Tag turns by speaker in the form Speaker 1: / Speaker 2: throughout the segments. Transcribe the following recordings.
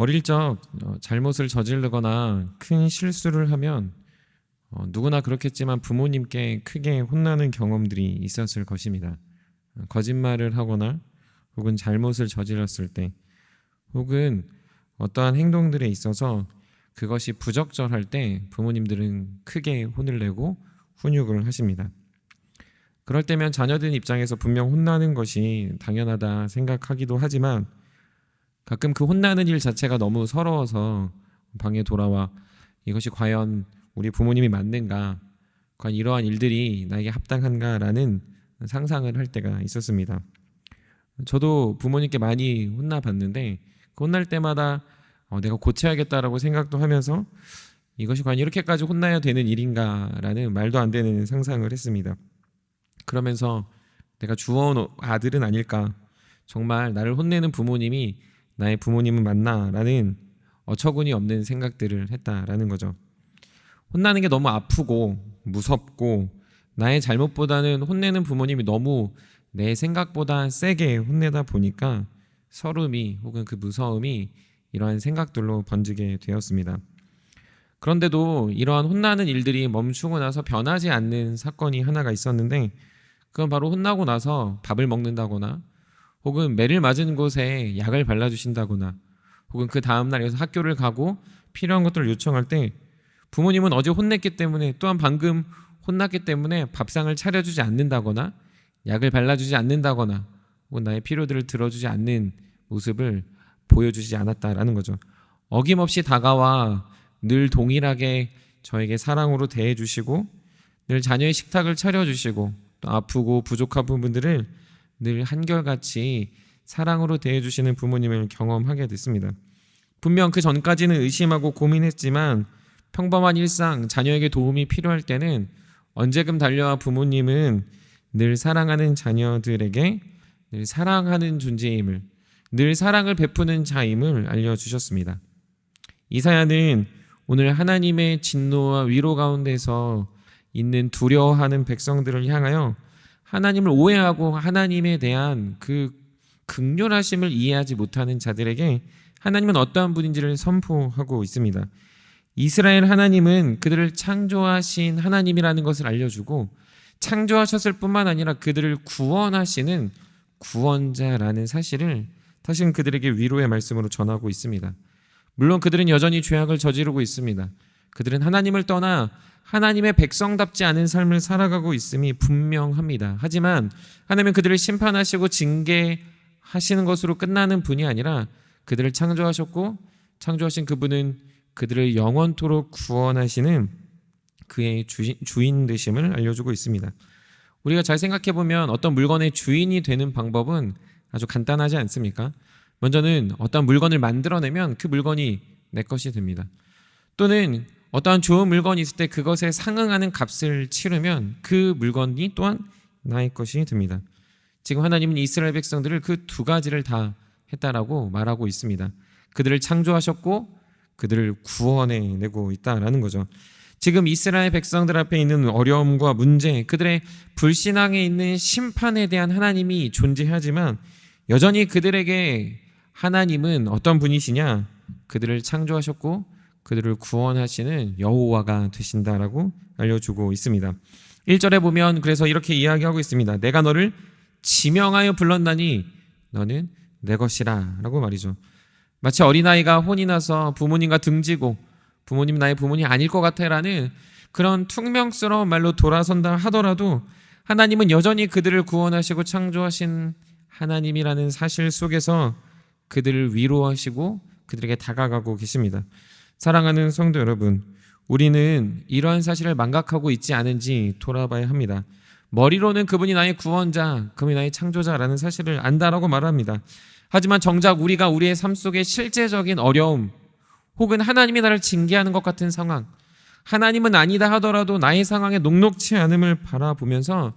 Speaker 1: 어릴 적 어, 잘못을 저지르거나 큰 실수를 하면 어, 누구나 그렇겠지만 부모님께 크게 혼나는 경험들이 있었을 것입니다. 어, 거짓말을 하거나 혹은 잘못을 저질렀을 때 혹은 어떠한 행동들에 있어서 그것이 부적절할 때 부모님들은 크게 혼을 내고 훈육을 하십니다. 그럴 때면 자녀들 입장에서 분명 혼나는 것이 당연하다 생각하기도 하지만 가끔 그 혼나는 일 자체가 너무 서러워서 방에 돌아와 이것이 과연 우리 부모님이 맞는가, 과연 이러한 일들이 나에게 합당한가라는 상상을 할 때가 있었습니다. 저도 부모님께 많이 혼나봤는데 그 혼날 때마다 어, 내가 고쳐야겠다라고 생각도 하면서 이것이 과연 이렇게까지 혼나야 되는 일인가라는 말도 안 되는 상상을 했습니다. 그러면서 내가 주워온 아들은 아닐까, 정말 나를 혼내는 부모님이 나의 부모님은 맞나라는 어처구니 없는 생각들을 했다라는 거죠. 혼나는 게 너무 아프고 무섭고 나의 잘못보다는 혼내는 부모님이 너무 내 생각보다 세게 혼내다 보니까 서름이 혹은 그 무서움이 이러한 생각들로 번지게 되었습니다. 그런데도 이러한 혼나는 일들이 멈추고 나서 변하지 않는 사건이 하나가 있었는데 그건 바로 혼나고 나서 밥을 먹는다거나 혹은 매를 맞은 곳에 약을 발라주신다거나 혹은 그 다음날 에서 학교를 가고 필요한 것들을 요청할 때 부모님은 어제 혼냈기 때문에 또한 방금 혼났기 때문에 밥상을 차려주지 않는다거나 약을 발라주지 않는다거나 혹은 나의 필요들을 들어주지 않는 모습을 보여주지 않았다라는 거죠. 어김없이 다가와 늘 동일하게 저에게 사랑으로 대해주시고 늘 자녀의 식탁을 차려주시고 또 아프고 부족한 부분들을 늘 한결같이 사랑으로 대해주시는 부모님을 경험하게 됐습니다. 분명 그 전까지는 의심하고 고민했지만 평범한 일상 자녀에게 도움이 필요할 때는 언제금 달려와 부모님은 늘 사랑하는 자녀들에게 늘 사랑하는 존재임을 늘 사랑을 베푸는 자임을 알려주셨습니다. 이사야는 오늘 하나님의 진노와 위로 가운데서 있는 두려워하는 백성들을 향하여 하나님을 오해하고 하나님에 대한 그 극렬하심을 이해하지 못하는 자들에게 하나님은 어떠한 분인지를 선포하고 있습니다. 이스라엘 하나님은 그들을 창조하신 하나님이라는 것을 알려주고 창조하셨을 뿐만 아니라 그들을 구원하시는 구원자라는 사실을 다시금 그들에게 위로의 말씀으로 전하고 있습니다. 물론 그들은 여전히 죄악을 저지르고 있습니다. 그들은 하나님을 떠나 하나님의 백성답지 않은 삶을 살아가고 있음이 분명합니다. 하지만 하나님은 그들을 심판하시고 징계하시는 것으로 끝나는 분이 아니라 그들을 창조하셨고 창조하신 그분은 그들을 영원토록 구원하시는 그의 주인 되심을 알려주고 있습니다. 우리가 잘 생각해 보면 어떤 물건의 주인이 되는 방법은 아주 간단하지 않습니까? 먼저는 어떤 물건을 만들어내면 그 물건이 내 것이 됩니다. 또는 어떠한 좋은 물건이 있을 때 그것에 상응하는 값을 치르면 그 물건이 또한 나의 것이 됩니다. 지금 하나님은 이스라엘 백성들을 그 두 가지를 다 했다라고 말하고 있습니다. 그들을 창조하셨고 그들을 구원해 내고 있다라는 거죠. 지금 이스라엘 백성들 앞에 있는 어려움과 문제, 그들의 불신앙에 있는 심판에 대한 하나님이 존재하지만 여전히 그들에게 하나님은 어떤 분이시냐? 그들을 창조하셨고 그들을 구원하시는 여호와가 되신다라고 알려주고 있습니다. 1절에 보면 그래서 이렇게 이야기하고 있습니다. 내가 너를 지명하여 불렀나니 너는 내 것이라라고 말이죠. 마치 어린아이가 혼이 나서 부모님과 등지고 부모님 나의 부모님 아닐 것 같아라는 그런 퉁명스러운 말로 돌아선다 하더라도 하나님은 여전히 그들을 구원하시고 창조하신 하나님이라는 사실 속에서 그들을 위로하시고 그들에게 다가가고 계십니다. 사랑하는 성도 여러분, 우리는 이러한 사실을 망각하고 있지 않은지 돌아봐야 합니다. 머리로는 그분이 나의 구원자, 그분이 나의 창조자라는 사실을 안다라고 말합니다. 하지만 정작 우리가 우리의 삶 속에 실제적인 어려움, 혹은 하나님이 나를 징계하는 것 같은 상황, 하나님은 아니다 하더라도 나의 상황에 녹록치 않음을 바라보면서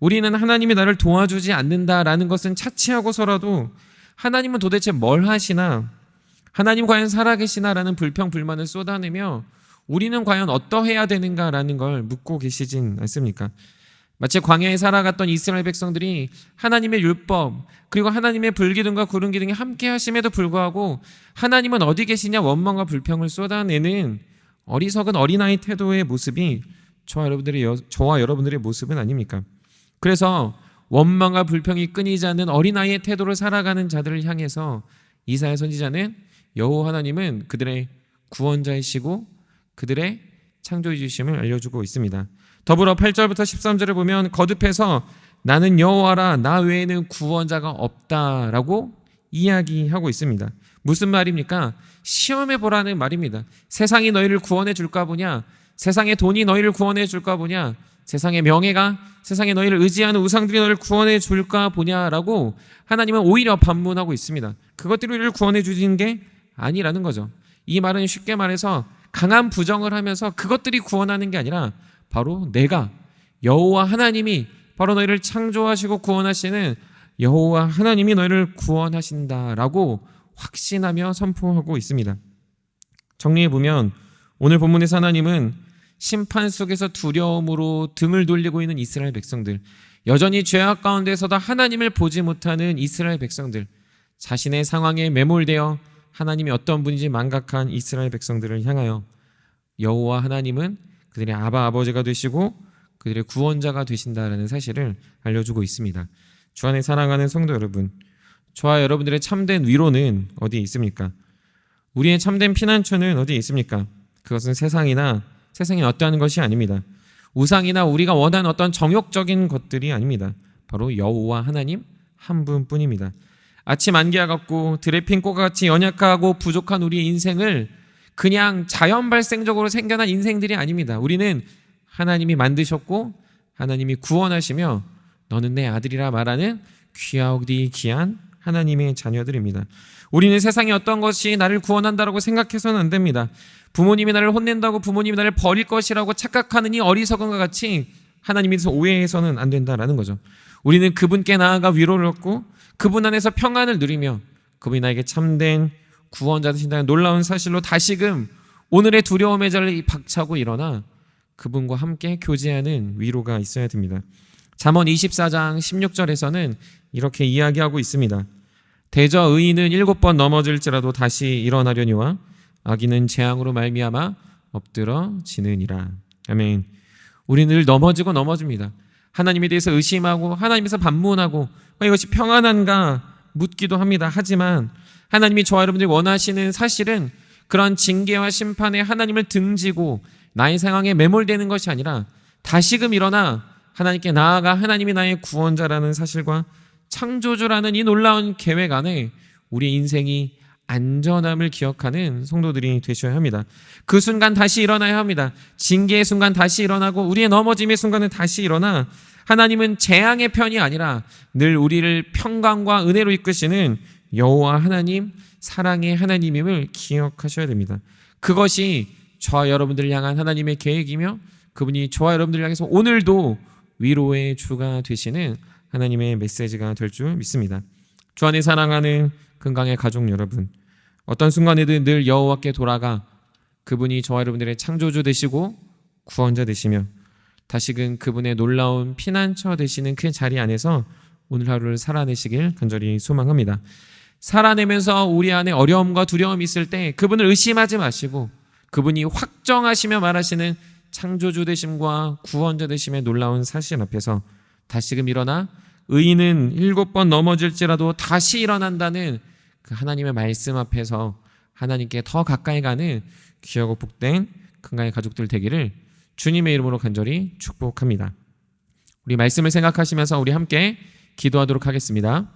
Speaker 1: 우리는 하나님이 나를 도와주지 않는다라는 것은 차치하고서라도 하나님은 도대체 뭘 하시나 하나님 과연 살아계시나라는 불평 불만을 쏟아내며 우리는 과연 어떠해야 되는가라는 걸 묻고 계시진 않습니까? 마치 광야에 살아갔던 이스라엘 백성들이 하나님의 율법 그리고 하나님의 불기둥과 구름 기둥이 함께 하심에도 불구하고 하나님은 어디 계시냐 원망과 불평을 쏟아내는 어리석은 어린아이 태도의 모습이 저와 여러분들의 여- 저와 여러분들의 모습은 아닙니까? 그래서 원망과 불평이 끊이지 않는 어린아이의 태도를 살아가는 자들을 향해서 이사야 선지자는 여호와 하나님은 그들의 구원자이시고 그들의 창조주심을 알려주고 있습니다. 더불어 8절부터 13절을 보면 거듭해서 나는 여호와라 나 외에는 구원자가 없다라고 이야기하고 있습니다. 무슨 말입니까? 시험해 보라는 말입니다. 세상이 너희를 구원해 줄까 보냐? 세상의 돈이 너희를 구원해 줄까 보냐? 세상의 명예가 세상에 너희를 의지하는 우상들이 너희를 구원해 줄까 보냐라고 하나님은 오히려 반문하고 있습니다. 우리를 구원해 주신 게 아니라는 거죠. 이 말은 쉽게 말해서 강한 부정을 하면서 그것들이 구원하는 게 아니라 바로 내가 여호와 하나님이 바로 너희를 창조하시고 구원하시는 여호와 하나님이 너희를 구원하신다라고 확신하며 선포하고 있습니다. 정리해 보면 오늘 본문에서 하나님은 심판 속에서 두려움으로 등을 돌리고 있는 이스라엘 백성들, 여전히 죄악 가운데서도 하나님을 보지 못하는 이스라엘 백성들, 자신의 상황에 매몰되어 하나님이 어떤 분인지 망각한 이스라엘 백성들을 향하여 여호와 하나님은 그들의 아바 아버지가 되시고 그들의 구원자가 되신다라는 사실을 알려주고 있습니다. 주 안에 사랑하는 성도 여러분, 저와 여러분들의 참된 위로는 어디에 있습니까? 우리의 참된 피난처는 어디에 있습니까? 그것은 세상이나 세상이 어떠한 것이 아닙니다. 우상이나 우리가 원하는 어떤 정욕적인 것들이 아닙니다. 바로 여호와 하나님 한 분뿐입니다. 아침 안개와 같고 들의 핀꽃과 같이 연약하고 부족한 우리의 인생을 그냥 자연 발생적으로 생겨난 인생들이 아닙니다. 우리는 하나님이 만드셨고 하나님이 구원하시며 너는 내 아들이라 말하는 귀하오디 귀한 하나님의 자녀들입니다. 우리는 세상에 어떤 것이 나를 구원한다라고 생각해서는 안 됩니다. 부모님이 나를 혼낸다고 부모님이 나를 버릴 것이라고 착각하는 이 어리석은과 같이 하나님에 대해서 오해해서는 안 된다라는 거죠. 우리는 그분께 나아가 위로를 얻고 그분 안에서 평안을 누리며 그분이 나에게 참된 구원자 되신다는 놀라운 사실로 다시금 오늘의 두려움의 자리를 박차고 일어나 그분과 함께 교제하는 위로가 있어야 됩니다. 잠언 24장 16절에서는 이렇게 이야기하고 있습니다. 대저 의인은 일곱 번 넘어질지라도 다시 일어나려니와 악인은 재앙으로 말미암아 엎드러지느니라. 아멘. 우리는 늘 넘어지고 넘어집니다. 하나님에 대해서 의심하고 하나님에서 반문하고 어, 이것이 평안한가 묻기도 합니다. 하지만 하나님이 저와 여러분들이 원하시는 사실은 그런 징계와 심판에 하나님을 등지고 나의 상황에 매몰되는 것이 아니라 다시금 일어나 하나님께 나아가 하나님이 나의 구원자라는 사실과 창조주라는 이 놀라운 계획 안에 우리 인생이 안전함을 기억하는 성도들이 되셔야 합니다. 그 순간 다시 일어나야 합니다. 징계의 순간 다시 일어나고 우리의 넘어짐의 순간은 다시 일어나 하나님은 재앙의 편이 아니라 늘 우리를 평강과 은혜로 이끄시는 여호와 하나님 사랑의 하나님임을 기억하셔야 됩니다. 그것이 저와 여러분들을 향한 하나님의 계획이며 그분이 저와 여러분들을 향해서 오늘도 위로의 주가 되시는 하나님의 메시지가 될 줄 믿습니다. 주 안에 사랑하는 건강의 가족 여러분, 어떤 순간에든 늘 여호와께 돌아가 그분이 저와 여러분들의 창조주 되시고 구원자 되시며 다시금 그분의 놀라운 피난처 되시는 그 자리 안에서 오늘 하루를 살아내시길 간절히 소망합니다. 살아내면서 우리 안에 어려움과 두려움이 있을 때 그분을 의심하지 마시고 그분이 확정하시며 말하시는 창조주 되심과 구원자 되심의 놀라운 사실 앞에서 다시금 일어나 의인은 일곱 번 넘어질지라도 다시 일어난다는 그 하나님의 말씀 앞에서 하나님께 더 가까이 가는 귀하고 복된 큰가의 가족들 되기를 주님의 이름으로 간절히 축복합니다. 우리 말씀을 생각하시면서 우리 함께 기도하도록 하겠습니다.